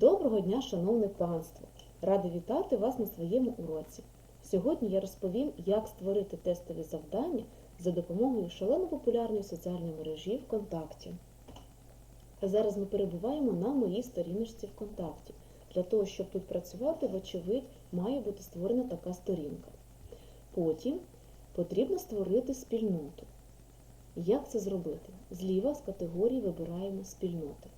Доброго дня, шановне панство! Рада вітати вас на своєму уроці. Сьогодні я розповім, як створити тестові завдання за допомогою шалено популярної соціальної мережі ВКонтакті. Зараз ми перебуваємо на моїй сторіночці ВКонтакті. Для того, щоб тут працювати, вочевидь, має бути створена така сторінка. Потім потрібно створити спільноту. Як це зробити? Зліва з категорії вибираємо спільноти.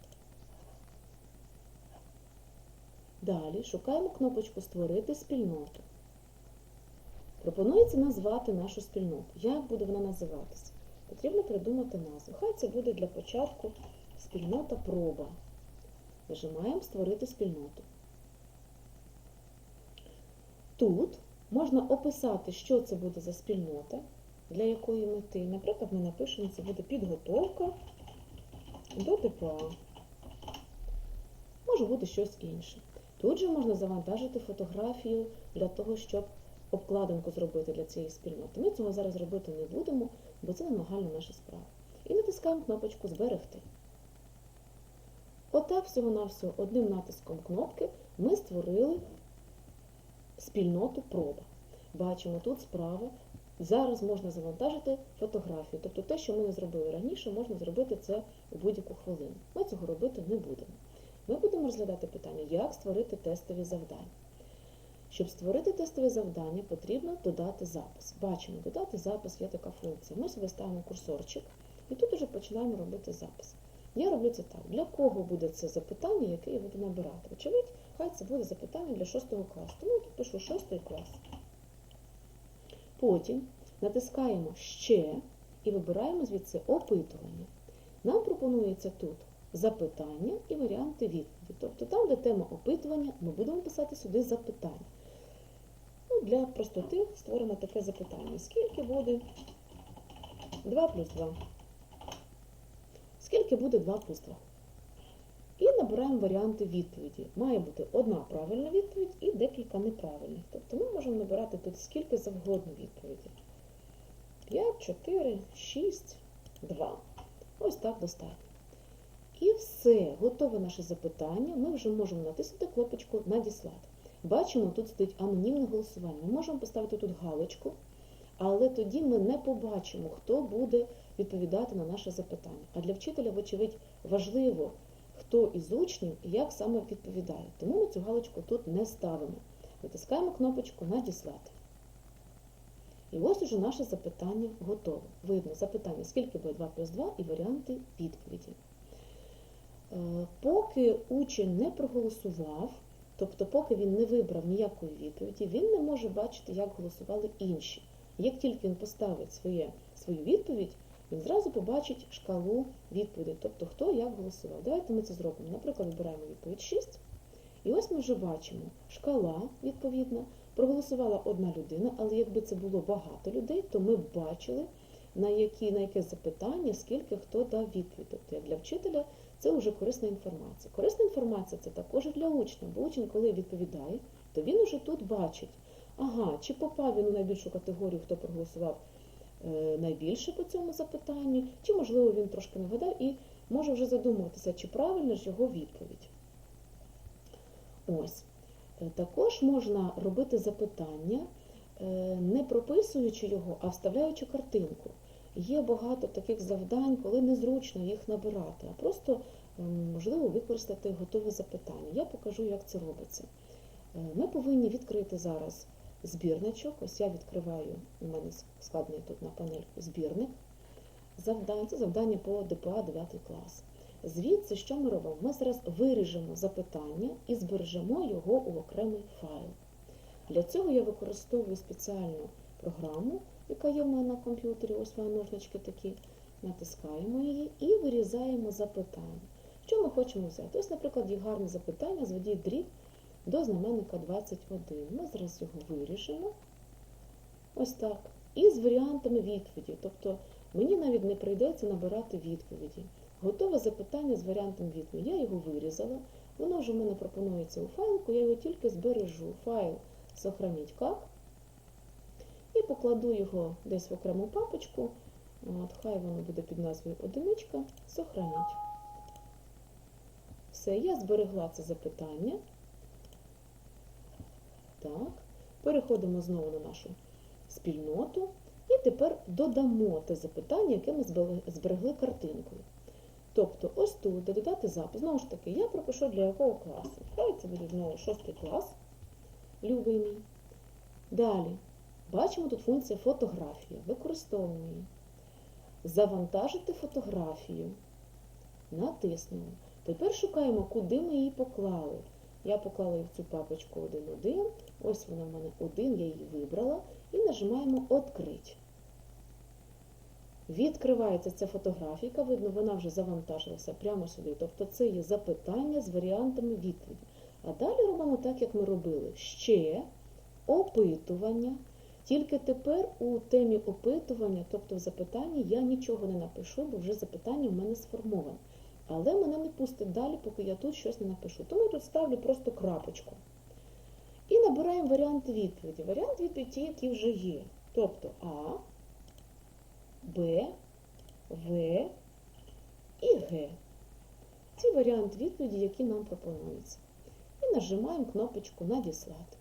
Далі шукаємо кнопочку Створити спільноту. Пропонується назвати нашу спільноту. Як буде вона називатися? Потрібно придумати назву. Хай це буде для початку спільнота проба. Нажимаємо Створити спільноту. Тут можна описати, що це буде за спільнота, для якої мети. Наприклад, ми напишемо, це буде підготовка до ДПА. Може бути щось інше. Тут же можна завантажити фотографію для того, щоб обкладинку зробити для цієї спільноти. Ми цього зараз робити не будемо, бо це не нагальна наша справа. І натискаємо кнопочку Зберегти. Отак, всього-навсього, одним натиском кнопки ми створили спільноту проба. Бачимо тут справа. Зараз можна завантажити фотографію. Тобто те, що ми не зробили раніше, можна зробити це у будь-яку хвилину. Ми цього робити не будемо. Ми будемо розглядати питання, як створити тестові завдання. Щоб створити тестове завдання, потрібно додати запис. Бачимо, додати запис є така функція. Ми собі ставимо курсорчик і тут вже починаємо робити запис. Я роблю це так. Для кого буде це запитання, яке я буду набирати? Очевидь, хай це буде запитання для 6 класу. Тому я тут пишу 6 клас. Потім натискаємо Ще і вибираємо звідси опитування. Нам пропонується тут запитання і варіанти відповіді. Тобто там, де тема опитування, ми будемо писати сюди запитання. Ну, Для простоти створено таке запитання. Скільки буде 2 плюс 2? Скільки буде 2 плюс 2? І набираємо варіанти відповіді. Має бути одна правильна відповідь і декілька неправильних. Тобто ми можемо набирати тут скільки завгодно відповідей. 5, 4, 6, 2. Ось так достатньо. І все, готове наше запитання. Ми вже можемо натиснути кнопочку Надіслати. Бачимо, тут стоїть анонімне голосування. Ми можемо поставити тут галочку, але тоді ми не побачимо, хто буде відповідати на наше запитання. А для вчителя, вочевидь, важливо, хто із учнів і як саме відповідає. Тому ми цю галочку тут не ставимо. Натискаємо кнопочку Надіслати. І ось уже наше запитання готове. Видно запитання, скільки буде 2 плюс 2 і варіанти відповіді. Е, Поки учень не проголосував, тобто поки він не вибрав ніякої відповіді, він не може бачити, як голосували інші. Як тільки він поставить своє, свою відповідь, він зразу побачить шкалу відповідей, тобто хто як голосував. Давайте ми це зробимо. Наприклад, вибираємо відповідь 6. І ось ми вже бачимо шкала, відповідна, проголосувала одна людина, але якби це було багато людей, то ми б бачили, на, які, на яке запитання, скільки хто дав відповідь. Тобто, як для вчителя, це вже корисна інформація. Корисна інформація це також для учня, бо учень, коли відповідає, то він уже тут бачить, ага, чи попав він у найбільшу категорію, хто проголосував е, найбільше по цьому запитанню, чи, можливо, він трошки не вгадав і може вже задумуватися, чи правильна ж його відповідь. Ось. Е, Також можна робити запитання, е, не прописуючи його, а вставляючи картинку. Є багато таких завдань, коли незручно їх набирати, а просто ем, можливо використати готове запитання. Я покажу, як це робиться. Е, Ми повинні відкрити зараз збірничок. Ось я відкриваю, у мене складний тут на панельку збірник завдань. Це завдання по ДПА 9 клас. Звідси, що ми робимо? Ми зараз виріжемо запитання і збережемо його у окремий файл. Для цього я використовую спеціальну програму, яка є в мене на комп'ютері, ось мої ножнички такі. Натискаємо її і вирізаємо запитання. Що ми хочемо взяти? Ось, наприклад, є гарне запитання, зведіть дріб до знаменника 21. Ми зараз його виріжемо. Ось так. І з варіантами відповіді. Тобто мені навіть не прийдеться набирати відповіді. Готове запитання з варіантом відповіді. Я його вирізала. Воно вже в мене пропонується у файлику, я його тільки збережу. Файл «Сохранить как» покладу його десь в окрему папочку. От, Хай воно буде під назвою одиничка. Сохраніть. Все. Я зберегла це запитання. Так, переходимо знову на нашу спільноту. І тепер додамо те запитання, яке ми зберегли картинкою. Тобто, ось тут, де додати запис, знову ж таки, я пропишу для якого класу. Хай це буде знову шостий клас, любий мій. Далі, бачимо тут функція фотографія. Використовуємо. Завантажити фотографію. Натиснули. Тепер шукаємо, куди ми її поклали. Я поклала її в цю папочку 1.1. Ось вона в мене 1, я її вибрала. І нажимаємо «Открити». Відкривається ця фотографійка, видно, вона вже завантажилася прямо сюди. Тобто це є запитання з варіантами відповіді. А далі робимо так, як ми робили. Ще опитування. Тільки тепер у темі опитування, тобто в запитанні, я нічого не напишу, бо вже запитання в мене сформоване. Але мене не пустить далі, поки я тут щось не напишу. Тому я тут ставлю просто крапочку. І набираємо варіанти відповіді. Варіант відповіді ті, які вже є. Тобто А, Б, В і Г. Ці варіанти відповіді, які нам пропонуються. І нажимаємо кнопочку Надіслати.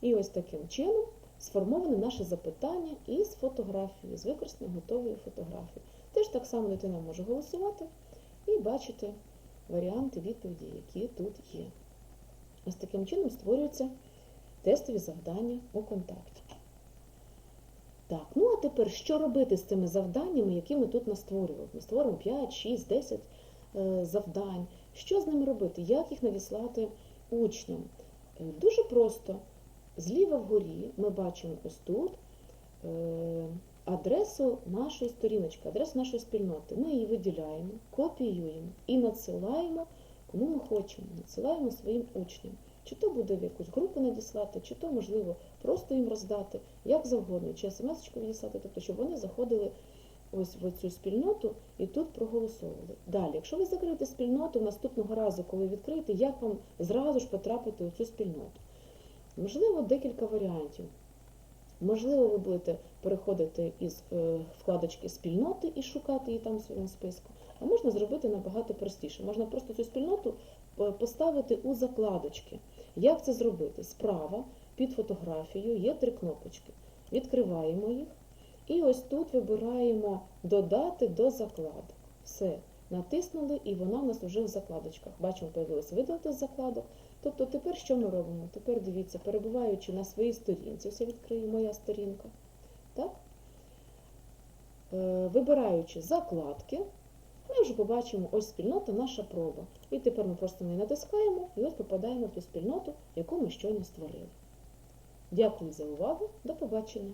І ось таким чином сформоване наше запитання із фотографією, з використаною готовою фотографією. Теж так само дитина може голосувати і бачити варіанти відповіді, які тут є. Ось таким чином створюються тестові завдання у контакті. Так, ну а тепер що робити з цими завданнями, які ми тут настворювали? Ми створимо 5, 6, 10 е, завдань. Що з ними робити? Як їх надіслати учням? Е, Дуже просто. Зліва вгорі ми бачимо ось тут е, адресу нашої сторіночки, адресу нашої спільноти. Ми її виділяємо, копіюємо і надсилаємо, кому ми хочемо, надсилаємо своїм учням. Чи то буде в якусь групу надіслати, чи то, можливо, просто їм роздати, як завгодно, чи смс-очку відіслати, тобто, щоб вони заходили ось в цю спільноту і тут проголосовували. Далі, якщо ви закриєте спільноту, наступного разу, коли відкриєте, як вам зразу ж потрапити у цю спільноту? Можливо, декілька варіантів. Можливо, ви будете переходити із е, вкладочки спільноти і шукати її там в своєму списку. А можна зробити набагато простіше. Можна просто цю спільноту е, поставити у закладочки. Як це зробити? Справа під фотографією є три кнопочки. Відкриваємо їх. І ось тут вибираємо Додати до закладок. Все, натиснули, і вона в нас вже в закладочках. Бачимо, появилось видалити з закладок. Тобто тепер що ми робимо? Тепер дивіться, перебуваючи на своїй сторінці, ось я відкрию моя сторінка. Так? Е, Вибираючи закладки, ми вже побачимо ось спільнота, наша проба. І тепер ми просто не натискаємо і ось попадаємо в ту спільноту, яку ми щойно створили. Дякую за увагу. До побачення!